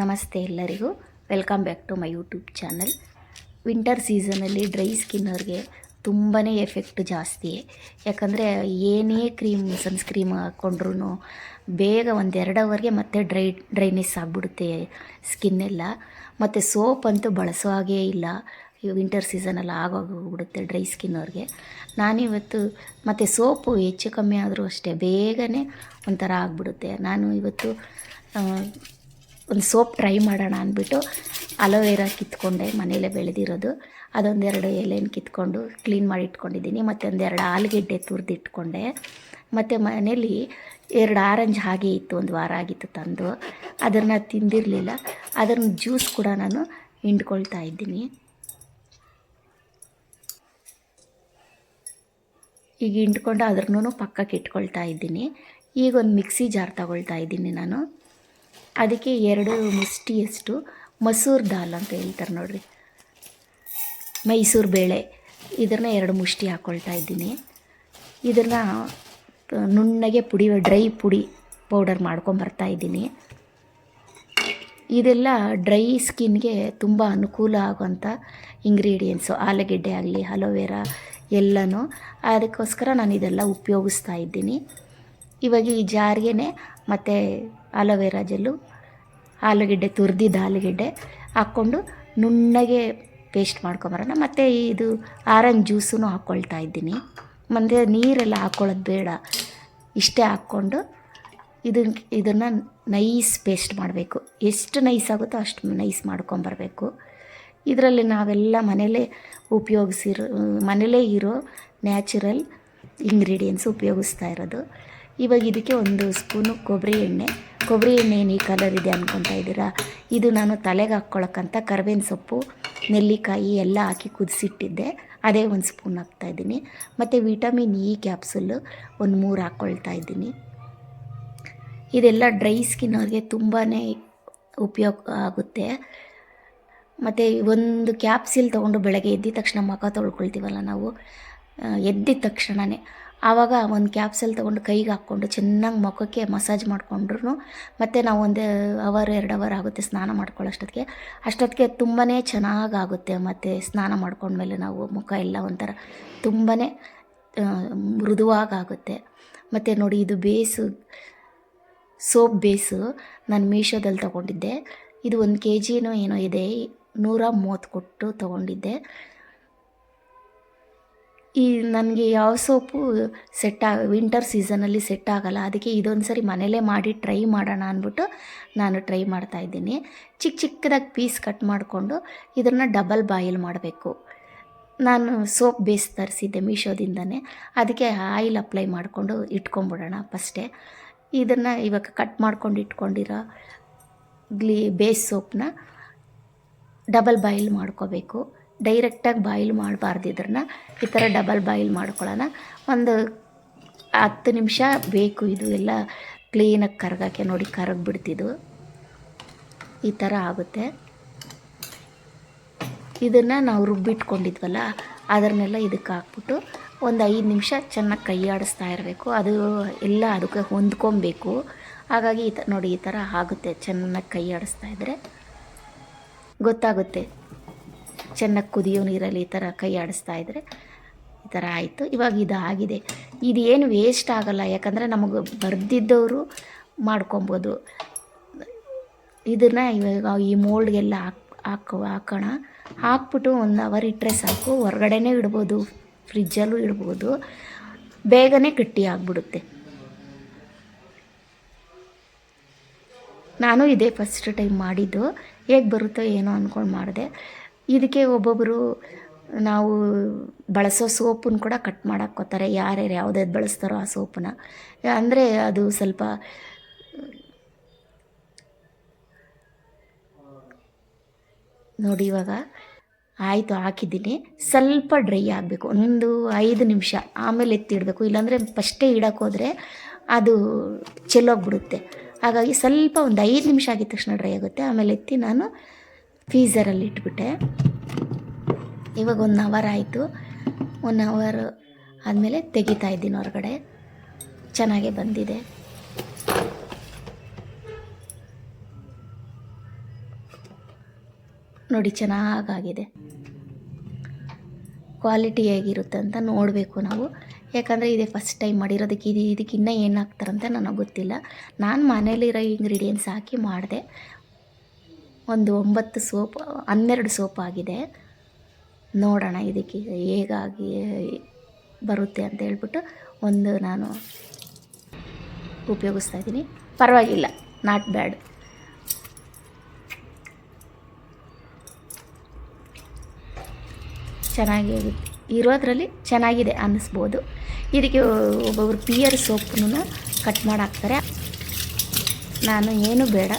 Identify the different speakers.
Speaker 1: ನಮಸ್ತೆ ಎಲ್ಲರಿಗೂ. Welcome back to my YouTube channel winter ಸೀಸನಲ್ಲಿ ಡ್ರೈ ಸ್ಕಿನ್ನವ್ರಿಗೆ ತುಂಬಾ ಎಫೆಕ್ಟ್ ಜಾಸ್ತಿ. ಯಾಕಂದರೆ ಏನೇ ಕ್ರೀಮ್ ಸನ್ಸ್ಕ್ರೀಮ್ ಹಾಕ್ಕೊಂಡ್ರೂ ಬೇಗ ಒಂದೆರಡು ಅವರ್ಗೆ ಮತ್ತೆ ಡ್ರೈ ಡ್ರೈನೆಸ್ ಆಗಿಬಿಡುತ್ತೆ ಸ್ಕಿನ್ನೆಲ್ಲ ಮತ್ತು ಸೋಪ್ ಅಂತೂ ಬಳಸೋ ಹಾಗೇ ಇಲ್ಲ. ಈ ವಿಂಟರ್ ಸೀಸನಲ್ಲಿ ಆಗೋಗ್ಬಿಡುತ್ತೆ ಡ್ರೈ ಸ್ಕಿನ್ನವ್ರಿಗೆ ನಾನಿವತ್ತು ಮತ್ತು ಸೋಪು ಹೆಚ್ಚು ಕಮ್ಮಿ ಆದರೂ ಅಷ್ಟೇ, ಬೇಗನೆ ಒಂಥರ ಆಗಿಬಿಡುತ್ತೆ. ನಾನು ಇವತ್ತು ಒಂದು ಸೋಪ್ ಟ್ರೈ ಮಾಡೋಣ ಅಂದ್ಬಿಟ್ಟು ಅಲೋವೆರಾ ಕಿತ್ಕೊಂಡೆ ಮನೆಯಲ್ಲೇ ಬೆಳೆದಿರೋದು. ಅದೊಂದೆರಡು ಎಲೆನ ಕಿತ್ಕೊಂಡು ಕ್ಲೀನ್ ಮಾಡಿ ಇಟ್ಕೊಂಡಿದ್ದೀನಿ. ಮತ್ತು ಒಂದೆರಡು ಆಲೂಗೆಡ್ಡೆ ತುರಿದು ಇಟ್ಕೊಂಡೆ. ಮತ್ತು ಮನೇಲಿ ಎರಡು ಆರೆಂಜ್ ಹಾಗೆ ಇತ್ತು, ಒಂದು ವಾರ ಆಗಿತ್ತು ತಂದು. ಅದನ್ನು ತಿಂದಿರಲಿಲ್ಲ. ಅದನ್ನ ಜ್ಯೂಸ್ ಕೂಡ ನಾನು ಹಿಂಡ್ಕೊಳ್ತಾ ಇದ್ದೀನಿ. ಈಗ ಹಿಂಡ್ಕೊಂಡು ಅದ್ರನ್ನೂ ಪಕ್ಕಕ್ಕೆ ಇಟ್ಕೊಳ್ತಾ ಇದ್ದೀನಿ. ಈಗ ಒಂದು ಮಿಕ್ಸಿ ಜಾರ್ ತಗೊಳ್ತಾ ಇದ್ದೀನಿ ನಾನು. ಅದಕ್ಕೆ ಎರಡು ಮುಷ್ಟಿಯಷ್ಟು ಮಸೂರ್ ದಾಲ್ ಅಂತ ಹೇಳ್ತಾರೆ ನೋಡ್ರಿ. ಮೈಸೂರು ಬೇಳೆ. ಇದನ್ನು ಎರಡು ಮುಷ್ಟಿ ಹಾಕ್ಕೊಳ್ತಾ ಇದ್ದೀನಿ. ಇದನ್ನು ನುಣ್ಣಗೆ ಪುಡಿ, ಡ್ರೈ ಪುಡಿ ಪೌಡರ್ ಮಾಡ್ಕೊಂಬರ್ತಾ ಇದ್ದೀನಿ. ಇದೆಲ್ಲ ಡ್ರೈ ಸ್ಕಿನ್ಗೆ ತುಂಬ ಅನುಕೂಲ ಆಗುವಂಥ ಇಂಗ್ರೀಡಿಯೆಂಟ್ಸು. ಆಲೂಗೆಡ್ಡೆ ಆಗಲಿ, ಅಲೋವೆರಾ ಎಲ್ಲನೂ. ಅದಕ್ಕೋಸ್ಕರ ನಾನು ಇದೆಲ್ಲ ಉಪಯೋಗಿಸ್ತಾ ಇದ್ದೀನಿ. ಇವಾಗ ಈ ಜಾರ್ಗೆ ಮತ್ತು ಅಲೋವೆರಾ ಜೆಲ್ಲು ಆಲೂಗೆಡ್ಡೆ ತುರಿದಿದ್ದ ಆಲೂಗೆಡ್ಡೆ ಹಾಕ್ಕೊಂಡು ನುಣ್ಣಗೆ ಪೇಸ್ಟ್ ಮಾಡ್ಕೊಂಬರೋಣ. ಮತ್ತು ಇದು ಆರೆಂಜ್ ಜ್ಯೂಸೂ ಹಾಕ್ಕೊಳ್ತಾ ಇದ್ದೀನಿ. ಮುಂದೆ ನೀರೆಲ್ಲ ಹಾಕ್ಕೊಳ್ಳೋದು ಬೇಡ. ಇಷ್ಟೇ ಹಾಕ್ಕೊಂಡು ಇದನ್ನ ಇದನ್ನು ನೈಸ್ ಪೇಸ್ಟ್ ಮಾಡಬೇಕು. ಎಷ್ಟು ನೈಸ್ ಆಗುತ್ತೋ ಅಷ್ಟು ನೈಸ್ ಮಾಡ್ಕೊಂಬರ್ಬೇಕು. ಇದರಲ್ಲಿ ನಾವೆಲ್ಲ ಮನೇಲೇ ಉಪಯೋಗಿಸಿರೋ, ಮನೇಲೇ ಇರೋ ನ್ಯಾಚುರಲ್ ಇಂಗ್ರೀಡಿಯೆಂಟ್ಸ್ ಉಪಯೋಗಿಸ್ತಾ ಇರೋದು. ಇವಾಗ ಇದಕ್ಕೆ ಒಂದು ಸ್ಪೂನು ಕೊಬ್ಬರಿ ಎಣ್ಣೆ ಕೊಬ್ಬರಿ ಎಣ್ಣೆ ಈ ಕಲರ್ ಇದೆ ಅಂದ್ಕೊತಾ ಇದ್ದೀರಾ? ಇದು ನಾನು ತಲೆಗೆ ಹಾಕ್ಕೊಳಕ್ಕಂತ ಕರ್ಬೇವಿನ ಸೊಪ್ಪು, ನೆಲ್ಲಿಕಾಯಿ ಎಲ್ಲ ಹಾಕಿ ಕುದಿಸಿಟ್ಟಿದ್ದೆ. ಅದೇ ಒಂದು ಸ್ಪೂನ್ ಹಾಕ್ತಾಯಿದ್ದೀನಿ ಮತ್ತು ವಿಟಮಿನ್ ಇ ಕ್ಯಾಪ್ಸುಲ್ ಒಂದು ಮೂರು ಹಾಕ್ಕೊಳ್ತಾ ಇದ್ದೀನಿ. ಇದೆಲ್ಲ ಡ್ರೈ ಸ್ಕಿನ್ ಅವ್ರಿಗೆ ತುಂಬಾ ಉಪಯೋಗ ಆಗುತ್ತೆ. ಮತ್ತು ಒಂದು ಕ್ಯಾಪ್ಸಿಲ್ ತೊಗೊಂಡು ಬೆಳಗ್ಗೆ ಎದ್ದಿದ ತಕ್ಷಣ ಮುಖ ತೊಳ್ಕೊಳ್ತೀವಲ್ಲ ನಾವು ಎದ್ದಿದ ತಕ್ಷಣವೇ ಆವಾಗ ಒಂದು ಕ್ಯಾಪ್ಸಲ್ ತೊಗೊಂಡು ಕೈಗೆ ಹಾಕ್ಕೊಂಡು ಚೆನ್ನಾಗಿ ಮುಖಕ್ಕೆ ಮಸಾಜ್ ಮಾಡಿಕೊಂಡ್ರು ಮತ್ತು ನಾವು ಒಂದು ಅವರ್, ಎರಡು ಅವರ್ ಆಗುತ್ತೆ ಸ್ನಾನ ಮಾಡ್ಕೊಳ್ಳೋ ಅಷ್ಟೊತ್ತಿಗೆ ತುಂಬಾ ಚೆನ್ನಾಗಾಗುತ್ತೆ ಮತ್ತು ಸ್ನಾನ ಮಾಡ್ಕೊಂಡ್ಮೇಲೆ ನಾವು ಮುಖ ಎಲ್ಲ ಒಂಥರ ತುಂಬಾ ಮೃದುವಾಗುತ್ತೆ ಮತ್ತು ನೋಡಿ ಇದು ಬೇಸು, ಸೋಪ್ ಬೇಸು ನಾನು ಮೀಶೋದಲ್ಲಿ ತಗೊಂಡಿದ್ದೆ. ಇದು ಒಂದು ಕೆ ಜಿನೂ ಏನೋ ಇದೆ, ನೂರ ಮೂವತ್ತು ಕೊಟ್ಟು ತೊಗೊಂಡಿದ್ದೆ. ಈ ನನಗೆ ಯಾವ ಸೋಪು ಸೆಟ್ ಆಗ ವಿಂಟರ್ ಸೀಸನಲ್ಲಿ ಸೆಟ್ ಆಗಲ್ಲ, ಅದಕ್ಕೆ ಇದೊಂದು ಸರಿ ಮನೇಲೇ ಮಾಡಿ ಟ್ರೈ ಮಾಡೋಣ ಅಂದ್ಬಿಟ್ಟು ನಾನು ಟ್ರೈ ಮಾಡ್ತಾ ಇದ್ದೀನಿ. ಚಿಕ್ಕ ಚಿಕ್ಕದಾಗಿ ಪೀಸ್ ಕಟ್ ಮಾಡಿಕೊಂಡು ಇದನ್ನು ಡಬಲ್ ಬಾಯಿಲ್ ಮಾಡಬೇಕು. ನಾನು ಸೋಪ್ ಬೇಸ್ ತರಿಸಿದ್ದೆ ಮೀಶೋದಿಂದನೇ, ಅದಕ್ಕೆ ಆಯಿಲ್ ಅಪ್ಲೈ ಮಾಡಿಕೊಂಡು ಇಟ್ಕೊಂಬಿಡೋಣ ಫಸ್ಟೇ. ಇದನ್ನು ಇವಾಗ ಕಟ್ ಮಾಡ್ಕೊಂಡು ಇಟ್ಕೊಂಡಿರೋ ಗ್ಲೀ ಬೇಸ್ ಸೋಪ್ನ ಡಬಲ್ ಬಾಯಿಲ್ ಮಾಡ್ಕೋಬೇಕು. ಡೈರೆಕ್ಟಾಗಿ ಬಾಯಿಲ್ ಮಾಡಬಾರ್ದು ಈ ಥರ ಡಬಲ್ ಬಾಯಿಲ್ ಮಾಡ್ಕೊಳ್ಳೋಣ ಒಂದು ಹತ್ತು ನಿಮಿಷ ಬೇಕು ಇದು ಎಲ್ಲ ಕ್ಲೀನಾಗಿ ಕರಗಕ್ಕೆ ನೋಡಿ ಕರಗಿಬಿಡ್ತಿದ್ದು ಈ ಥರ ಆಗುತ್ತೆ. ಇದನ್ನು ನಾವು ರುಬ್ಬಿಟ್ಕೊಂಡಿದ್ವಲ್ಲ, ಅದನ್ನೆಲ್ಲ ಇದಕ್ಕೆ ಹಾಕ್ಬಿಟ್ಟು ಒಂದು ಐದು ನಿಮಿಷ ಚೆನ್ನಾಗಿ ಕೈ ಆಡಿಸ್ತಾ ಇರಬೇಕು. ಅದು ಎಲ್ಲ ಅದಕ್ಕೆ ಹೊಂದ್ಕೊಬೇಕು. ಹಾಗಾಗಿ ಈ ತ ನೋಡಿ ಈ ಥರ ಆಗುತ್ತೆ ಚೆನ್ನಾಗಿ ಕೈ ಆಡಿಸ್ತಾ ಇದ್ದರೆ ಗೊತ್ತಾಗುತ್ತೆ. ಚೆನ್ನಾಗಿ ಕುದಿಯೋ ನೀರಲ್ಲಿ ಈ ಥರ ಕೈ ಆಡಿಸ್ತಾ ಇದ್ದರೆ ಈ ಥರ ಆಯಿತು. ಇವಾಗ ಇದು ಆಗಿದೆ ಇದು ಏನು ವೇಸ್ಟ್ ಆಗಲ್ಲ. ಯಾಕಂದರೆ ನಮಗೆ ಬರೆದಿದ್ದವರು ಮಾಡ್ಕೊಬೋದು. ಇದನ್ನು ಇವಾಗ ಈ ಮೋಲ್ಡ್ಗೆಲ್ಲ ಹಾಕ್, ಹಾಕೋ, ಹಾಕೋಣ. ಹಾಕ್ಬಿಟ್ಟು ಒಂದು ಅವರ್ ಇಟ್ಟರೆ ಸಾಕು. ಹೊರಗಡೆನೇ ಇಡ್ಬೋದು. ಫ್ರಿಜ್ಜಲ್ಲೂ ಇಡ್ಬೋದು. ಬೇಗನೆ ಗಟ್ಟಿ ಆಗಿಬಿಡುತ್ತೆ. ನಾನು ಇದೇ ಫಸ್ಟ್ ಟೈಮ್ ಮಾಡಿದ್ದು. ಹೇಗೆ ಬರುತ್ತೋ ಏನೋ ಅಂದ್ಕೊಂಡು ಮಾಡಿದೆ. ಇದಕ್ಕೆ ಒಬ್ಬೊಬ್ಬರು ನಾವು ಬಳಸೋ ಸೋಪನ್ನು ಕೂಡ ಕಟ್ ಮಾಡಾಕೋತಾರೆ ಯಾರ್ಯಾರು ಯಾವ್ದಾವ್ದು ಬಳಸ್ತಾರೋ ಆ ಸೋಪನ್ನ. ಅಂದರೆ ಅದು ಸ್ವಲ್ಪ ನೋಡಿ ಇವಾಗ ಆಯಿತು, ಹಾಕಿದ್ದೀನಿ. ಸ್ವಲ್ಪ ಡ್ರೈ ಆಗಬೇಕು. ಒಂದು ಐದು ನಿಮಿಷ ಆಮೇಲೆ ಎತ್ತಿಡಬೇಕು. ಇಲ್ಲಾಂದರೆ ಫಸ್ಟೇ ಇಡೋಕ್ಕೋದ್ರೆ ಅದು ಚೆಲ್ಲೋಗ್ಬಿಡುತ್ತೆ. ಹಾಗಾಗಿ ಸ್ವಲ್ಪ ಒಂದು ಐದು ನಿಮಿಷ ಆಗಿದ ತಕ್ಷಣ ಡ್ರೈ ಆಗುತ್ತೆ. ಆಮೇಲೆ ಎತ್ತಿ ನಾನು ಫೀಸರಲ್ಲಿ ಇಟ್ಬಿಟ್ಟೆ. ಇವಾಗ ಒನ್ ಅವರ್ ಆಯಿತು. ಒನ್ ಅವರ್ ಆದಮೇಲೆ ತೆಗಿತಾ ಇದ್ದೀನಿ ಹೊರಗಡೆ. ಚೆನ್ನಾಗೇ ಬಂದಿದೆ. ನೋಡಿ ಚೆನ್ನಾಗಾಗಿದೆ. ಕ್ವಾಲಿಟಿ ಹೇಗಿರುತ್ತೆ ಅಂತ ನೋಡಬೇಕು ನಾವು. ಯಾಕಂದರೆ ಇದೇ ಫಸ್ಟ್ ಟೈಮ್ ಮಾಡಿರೋದಕ್ಕೆ ಇದು ಇದಕ್ಕೆ ಇನ್ನೂ ನನಗೆ ಗೊತ್ತಿಲ್ಲ. ನಾನು ಮನೇಲಿರೋ ಇಂಗ್ರೀಡಿಯೆಂಟ್ಸ್ ಹಾಕಿ ಮಾಡಿದೆ. ಒಂದು ಒಂಬತ್ತು ಸೋಪ್, ಹನ್ನೆರಡು ಸೋಪ್ ಆಗಿದೆ. ನೋಡೋಣ ಇದಕ್ಕೆ ಹೇಗಾಗಿ ಬರುತ್ತೆ ಅಂತ ಹೇಳ್ಬಿಟ್ಟು ಒಂದು ನಾನು ಉಪಯೋಗಿಸ್ತಾ ಇದ್ದೀನಿ. ಪರವಾಗಿಲ್ಲ ನಾಟ್ ಬ್ಯಾಡ್ ಚೆನ್ನಾಗಿ ಇರೋದ್ರಲ್ಲಿ ಚೆನ್ನಾಗಿದೆ ಅನ್ನಿಸ್ಬೋದು. ಇದಕ್ಕೆ ಒಬ್ಬೊಬ್ರು ಪಿಯರ್ ಸೋಪನ್ನು ಕಟ್ ಮಾಡಿ ಹಾಕ್ತಾರೆ ನಾನು ಏನು ಬೇಡ.